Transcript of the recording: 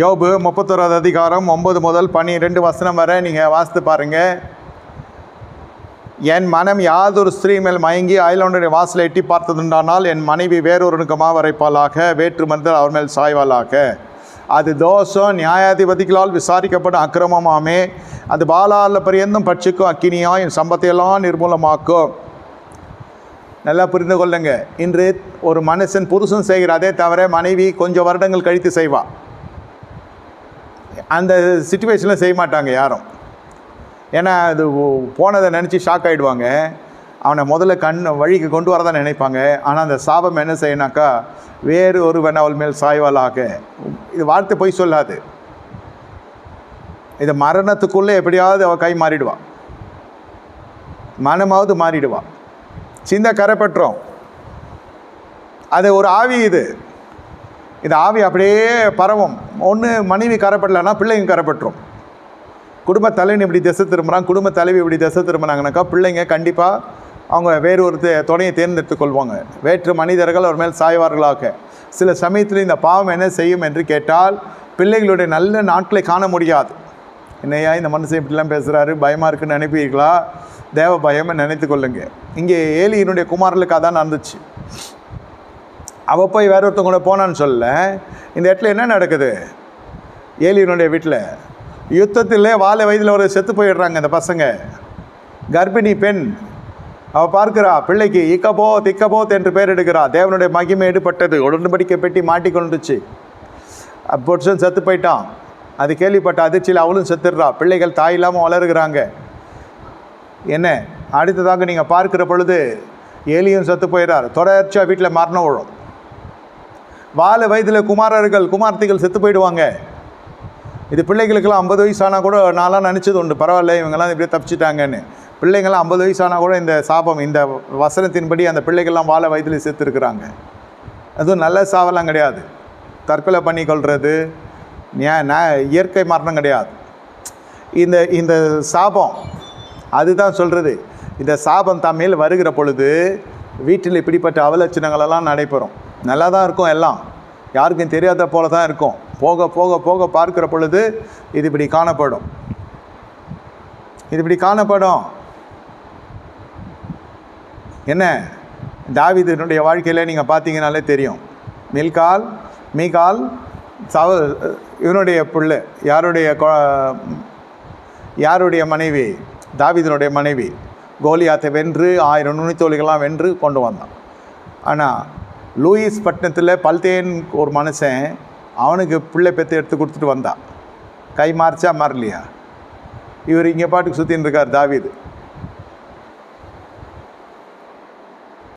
யோபு முப்பத்தோராது அதிகாரம் ஒம்பது முதல் பன்னிரெண்டு வசனம் வரை நீங்கள் வாசித்து பாருங்கள் என் மனம் யாதொரு ஸ்திரீ மேல் மயங்கி அயலோனுடைய வாசலை எட்டி பார்த்ததுண்டானால் என் மனைவி வேறொருனுக்கு மாவரைப்பாளாக வேற்று அவர் மேல் சாய்வாளாக. அது தோஷம் நியாயாதிபதிகளால் விசாரிக்கப்படும் அக்கிரமமாமே. அது பாலால பரியந்தம் பட்சிக்கும் அக்கினியா என் சம்பத்தையெல்லாம் நிர்மூலமாக்கும். நல்லா புரிந்து கொள்ளுங்க. இன்று ஒரு மனுஷன் புருஷன் செய்கிற அதே தவிர மனைவி கொஞ்சம் வருடங்கள் கழித்து செய்வா. அந்த சுச்சுவேஷனில் செய்ய மாட்டாங்க யாரும். ஏன்னா அது போனதை நினச்சி ஷாக் ஆகிடுவாங்க அவனை முதல்ல கண் வழிக்கு கொண்டு வரதான் நினைப்பாங்க. ஆனால் அந்த சாபம் என்ன செய்யணாக்கா வேறு ஒருவன் அவள் மேல் சாய்வாளாக இது வார்த்தை போய் சொல்லாது. இது மரணத்துக்குள்ளே எப்படியாவது அவள் கை மாறிடுவாள் மனமாவது மாறிடுவாள் சிந்த கரைப்பற்றோம். அது ஒரு ஆவி இது. இது ஆவி அப்படியே பரவும். ஒன்று மனைவி கரைப்படலைன்னா பிள்ளைங்க கரைப்பற்றும். குடும்ப தலைவன் இப்படி திசை திரும்புகிறான் குடும்ப தலைவி இப்படி திசை திரும்பினாங்கனாக்கா பிள்ளைங்க கண்டிப்பாக அவங்க வேறு ஒரு துணையை தேர்ந்தெடுத்துக் கொள்வாங்க. வேற்று மனிதர்கள் அவர் மேல் சாய்வார்களாக. சில சமயத்தில் இந்த பாவம் என்ன செய்யும் என்று கேட்டால் பிள்ளைகளுடைய நல்ல நாட்களை காண முடியாது. என்னையா இந்த மனுஷன் இப்படிலாம் பேசுகிறாரு பயமாக இருக்குன்னு அனுப்பியிருக்கலாம் தேவ பயம்னு நினைத்து கொள்ளுங்க. இங்கே ஏலியினுடைய குமாரர்களுக்கு அதான் நடந்துச்சு. அவள் போய் வேற ஒருத்தவங்க கூட போனான்னு சொல்ல இந்த இடத்துல என்ன நடக்குது? ஏலியினுடைய வீட்டில் யுத்தத்தில் வாழை வயதில் ஒரு செத்து போயிடுறாங்க இந்த பசங்க. கர்ப்பிணி பெண். அவள் பார்க்கிறா பிள்ளைக்கு இக்கபோ திக்கபோத் என்று பேர் எடுக்கிறா. தேவனுடைய மகிமை எடுப்பட்டது உடன்படிக்கை பெட்டி மாட்டிக்கொண்டுச்சு புருஷன் செத்து போயிட்டான். அது கேள்விப்பட்ட அதிர்ச்சியில் அவளும் செத்துடுறா. பிள்ளைகள் தாய் இல்லாமல் வளருகிறாங்க. என்ன? அடுத்ததாக நீங்கள் பார்க்கிற பொழுது ஏலியும் செத்து போயிடுறார் தொடர்ச்சியாக வீட்டில் மரணம் விழும் வாழ வயதில் குமாரர்கள் குமார்த்திகள் செத்து போயிடுவாங்க. இது பிள்ளைகளுக்கெல்லாம் ஐம்பது வயசு ஆனால் கூட நான்லாம் நினச்சது உண்டு. பரவாயில்ல இவங்கெல்லாம் இப்படியே தப்பிச்சிட்டாங்கன்னு. பிள்ளைங்களாம் ஐம்பது வயசு ஆனால் கூட இந்த சாபம் இந்த வசனத்தின்படி அந்த பிள்ளைகள்லாம் வாழ வயதில் செத்துருக்குறாங்க. அதுவும் நல்ல சாவெல்லாம் கிடையாது. தற்கொலை பண்ணி கொள்வது இயற்கை மரணம் கிடையாது. இந்த இந்த சாபம் அதுதான் சொல்கிறது இந்த சாபம் தமிழ் வருகிற பொழுது வீட்டில் இப்படிப்பட்ட அவலட்சணங்களெல்லாம் நடைபெறும். நல்லா தான் இருக்கும் எல்லாம். யாருக்கும் தெரியாத போல தான் இருக்கும். போக போக போக பார்க்கிற பொழுது இது இப்படி காணப்படும். இது இப்படி காணப்படும். என்ன? தாவிதனுடைய வாழ்க்கையில் நீங்கள் பார்த்தீங்கனாலே தெரியும். மில்கால் மீகால் சவ இவனுடைய பிள்ளை யாருடைய யாருடைய மனைவி? தாவிதனுடைய மனைவி கோலியாத்தை வென்று ஆயிரம் நுனித்தோலிகள்லாம் வென்று கொண்டு வந்தான். ஆனால் லூயிஸ் பட்டினத்தில் பல்தேன் ஒரு மனுஷன் அவனுக்கு பிள்ளை பெற்று எடுத்து கொடுத்துட்டு வந்தான். கை மாறிச்சா மாறலையா? இவர் இங்கே பாட்டுக்கு சுற்றின்னு இருக்கார் தாவீது.